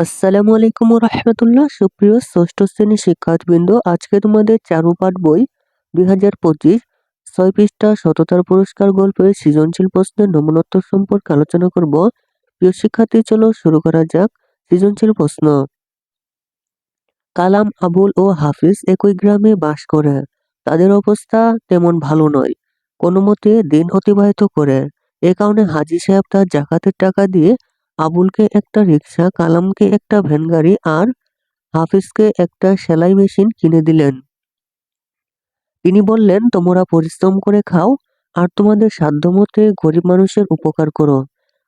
আসসালামু আলাইকুম রহমতুল্লাহ। সুপ্রিয় ষষ্ঠ শ্রেণির শিক্ষার্থীবৃন্দ, আজকে তোমাদের চারুপাঠ বই দুই হাজার পঁচিশ, ছয় পৃষ্ঠা সততার পুরস্কার গল্পের সৃজনশীল প্রশ্নের নমনোত্তর সম্পর্কে আলোচনা করব। প্রিয় শিক্ষার্থী, চলো শুরু করা যাক সৃজনশীল প্রশ্ন। কালাম, আবুল ও হাফিজ একই গ্রামে বাস করে। তাদের অবস্থা তেমন ভালো নয়। কোনো মতে দিন অতিবাহিত করে। এ কারণে হাজি সাহেব তার জাকাতের টাকা দিয়ে আবুলকে একটা রিক্সা কালামকে একটা ভ্যান গাড়ি আর হাফিজকে একটা সেলাই মেশিন কিনে দিলেন। তিনি বললেন, তোমরা পরিশ্রম করে খাও আর তোমাদের সাধ্যমতে গরিব মানুষের উপকার করো।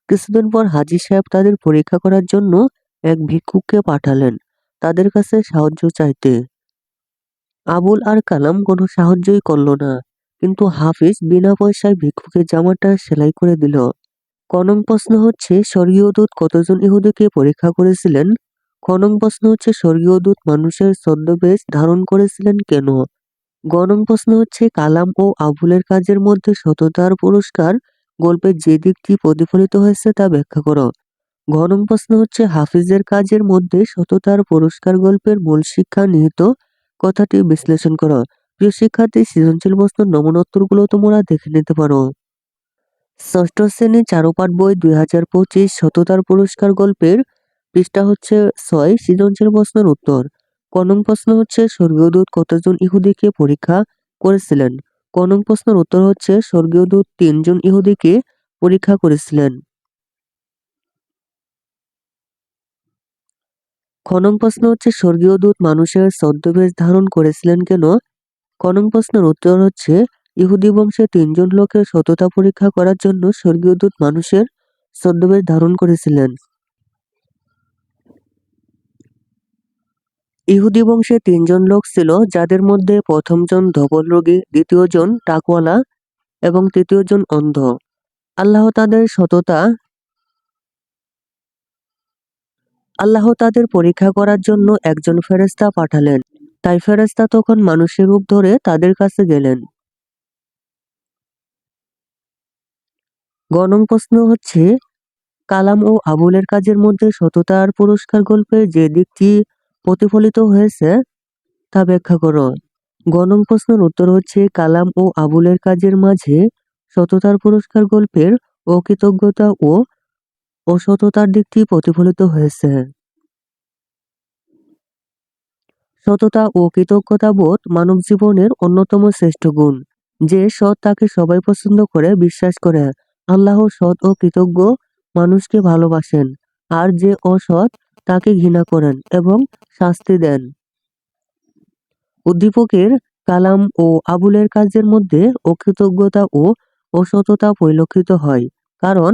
কিছুদিন পর হাজি সাহেব তাদের পরীক্ষা করার জন্য এক ভিক্ষুককে পাঠালেন তাদের কাছে সাহায্য চাইতে। আবুল আর কালাম কোনো সাহায্যই করল না, কিন্তু হাফিজ বিনা পয়সায় ভিক্ষুকের জামাটা সেলাই করে দিল। কনং প্রশ্ন হচ্ছে, স্বর্গীয় দূত কতজন ইহুদিকে পরীক্ষা করেছিলেন? খনং প্রশ্ন হচ্ছে, স্বর্গীয় দূত মানুষের ছদ্মবেশ ধারণ করেছিলেন কেন? গণং প্রশ্ন হচ্ছে, কালাম ও আবুলের কাজের মধ্যে সততার পুরস্কার গল্পের যে দিকটি প্রতিফলিত হয়েছে তা ব্যাখ্যা করো। ঘনং প্রশ্ন হচ্ছে, হাফিজের কাজের মধ্যে সততার পুরস্কার গল্পের মূল শিক্ষা নিহিত? কথাটি বিশ্লেষণ করো। প্রিয় শিক্ষার্থী, সৃজনশীল প্রশ্নের নমনোত্তরগুলো তোমরা দেখে নিতে পারো। ষষ্ঠ শ্রেণির চারুপাঠ বই দুই হাজার পঁচিশ সততার পুরস্কার গল্পের পৃষ্ঠা হচ্ছে ছয়, সৃজনশীল প্রশ্নের উত্তর। কনং প্রশ্ন হচ্ছে, স্বর্গীয় দূত কতজন ইহুদিকে পরীক্ষা করেছিলেন? কনং প্রশ্নের উত্তর হচ্ছে, স্বর্গীয় দূত তিনজন ইহুদিকে পরীক্ষা করেছিলেন। খনং প্রশ্ন হচ্ছে, স্বর্গীয় দূত মানুষের ছদ্মবেশ ধারণ করেছিলেন কেন? খনং প্রশ্নের উত্তর হচ্ছে ইহুদি বংশে তিনজন লোকের সততা পরীক্ষা করার জন্য স্বর্গীয় দূত মানুষের ছদ্মবেশ ধারণ করেছিলেন। ইহুদি বংশে তিনজন লোক ছিল, যাদের মধ্যে প্রথমজন ধবল রোগী, দ্বিতীয়জন টাকওয়ালা এবং তৃতীয়জন অন্ধ। আল্লাহ তাদের সততা, আল্লাহ তাদের পরীক্ষা করার জন্য একজন ফেরেস্তা পাঠালেন। তাই ফেরেস্তা তখন মানুষের রূপ ধরে তাদের কাছে গেলেন। গণং প্রশ্ন হচ্ছে, কালাম ও আবুলের কাজের মধ্যে সততার পুরস্কার গল্পে যে দিকটি প্রতিফলিত হয়েছে, তা ব্যাখ্যা করো। গণম প্রশ্নের উত্তর হচ্ছে, কালাম ও আবুলের কাজের মাঝে সততার পুরস্কার গল্পের অকৃতজ্ঞতা ও অসততার দিকটি প্রতিফলিত হয়েছে। সততা ও কৃতজ্ঞতা বোধ মানব জীবনের অন্যতম শ্রেষ্ঠ গুণ, যে সৎ তাকে সবাই পছন্দ করে, বিশ্বাস করে। আল্লাহ সৎ ও কৃতজ্ঞ মানুষকে ভালোবাসেন, আর যে অসৎ তাকে ঘৃণা করেন এবং শাস্তি দেন। উদ্দীপকের কালাম ও আবুলের কাজের মধ্যে অকৃতজ্ঞতা ও অসততা পরিলক্ষিত হয়, কারণ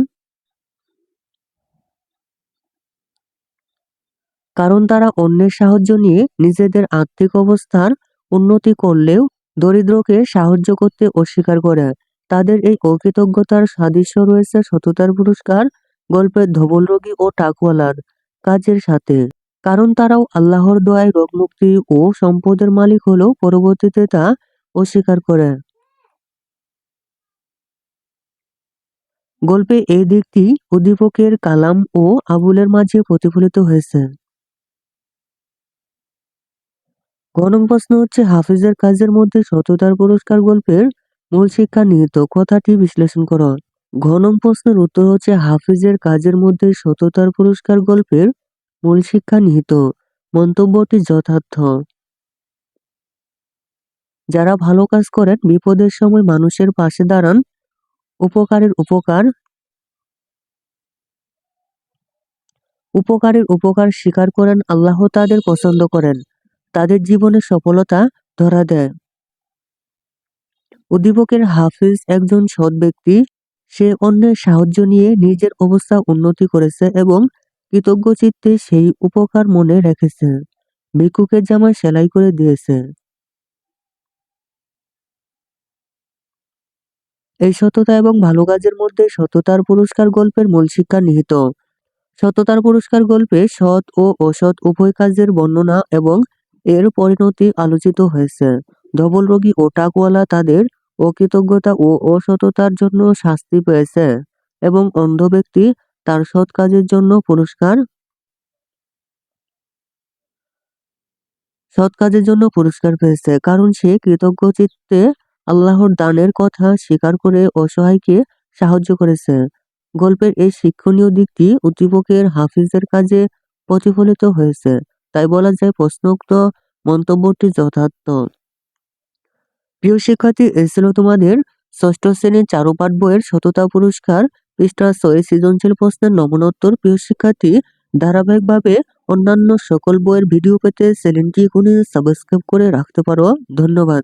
কারণ তারা অন্যের সাহায্য নিয়ে নিজেদের আর্থিক অবস্থার উন্নতি করলেও দরিদ্রকে সাহায্য করতে অস্বীকার করে। তাদের এই অকৃতজ্ঞতার সাদৃশ্য রয়েছে সততার পুরস্কার, গল্পের ধবল রোগী ও টাকওয়ালার কাজের সাথে। কারণ তারাও আল্লাহর দোয়ায় রোগমুক্তি ও সম্পদের মালিক হলেও পরবর্তীতে তা অস্বীকার করে। গল্পে এই দিকটি উদ্দীপকের কালাম ও আবুলের মাঝে প্রতিফলিত হয়েছে। গণং প্রশ্ন হচ্ছে হাফিজের কাজের মধ্যে সততার পুরস্কার গল্পের মূল শিক্ষা নিহিত কথাটি বিশ্লেষণ করো। ঘনং প্রশ্নের উত্তর হচ্ছে, হাফিজের কাজের মধ্যে সততার পুরস্কার গল্পের মূল শিক্ষা নিহিত। মন্তব্যটি যথার্থ। যারা ভালো কাজ করেন, বিপদের সময় মানুষের পাশে দাঁড়ান, উপকারের উপকার উপকারের উপকার স্বীকার করেন, আল্লাহ তাদের পছন্দ করেন, তাদের জীবনে সফলতা ধরা দেয়। উদ্দীপকের হাফিজ একজন সৎ ব্যক্তি। সে অন্যের সাহায্য নিয়ে নিজের অবস্থা উন্নতি করেছে এবং কৃতজ্ঞ চিত্তে সেই উপকার মনে রেখেছে। ভিক্ষুকের জামা সেলাই করে দিয়েছে। এই সততা এবং ভালো কাজের মধ্যে সততার পুরস্কার গল্পের মূল শিক্ষা নিহিত। সততার পুরস্কার গল্পে সৎ ও অসৎ উভয় কাজের বর্ণনা এবং এর পরিণতি আলোচিত হয়েছে। ধবল রোগী ও টাকওয়ালা তাদের অকৃতজ্ঞতা ও অসততার জন্য শাস্তি পেয়েছে এবং অন্ধ ব্যক্তি তার সৎ কাজের জন্য পুরস্কার সৎ কাজের জন্য পুরস্কার পেয়েছে। কারণ সে কৃতজ্ঞ চিত্তে আল্লাহর দানের কথা স্বীকার করে অসহায়কে সাহায্য করেছে। গল্পের এই শিক্ষণীয় দিকটি উদ্দীপকের হাফিজের কাজে প্রতিফলিত হয়েছে। তাই বলা যায় প্রশ্নোক্ত মন্তব্যটি যথার্থ। প্রিয় শিক্ষার্থী, এই ছিল তোমাদের ষষ্ঠ শ্রেণির চারুপাঠ বইয়ের সততা পুরস্কার পৃষ্ঠা ছয়, সৃজনশীল প্রশ্নের নমনোত্তর। প্রিয় শিক্ষার্থী, ধারাবাহিকভাবে অন্যান্য সকল বইয়ের ভিডিও পেতে চ্যানেলটি এখনই সাবস্ক্রাইব করে রাখতে পারো। ধন্যবাদ।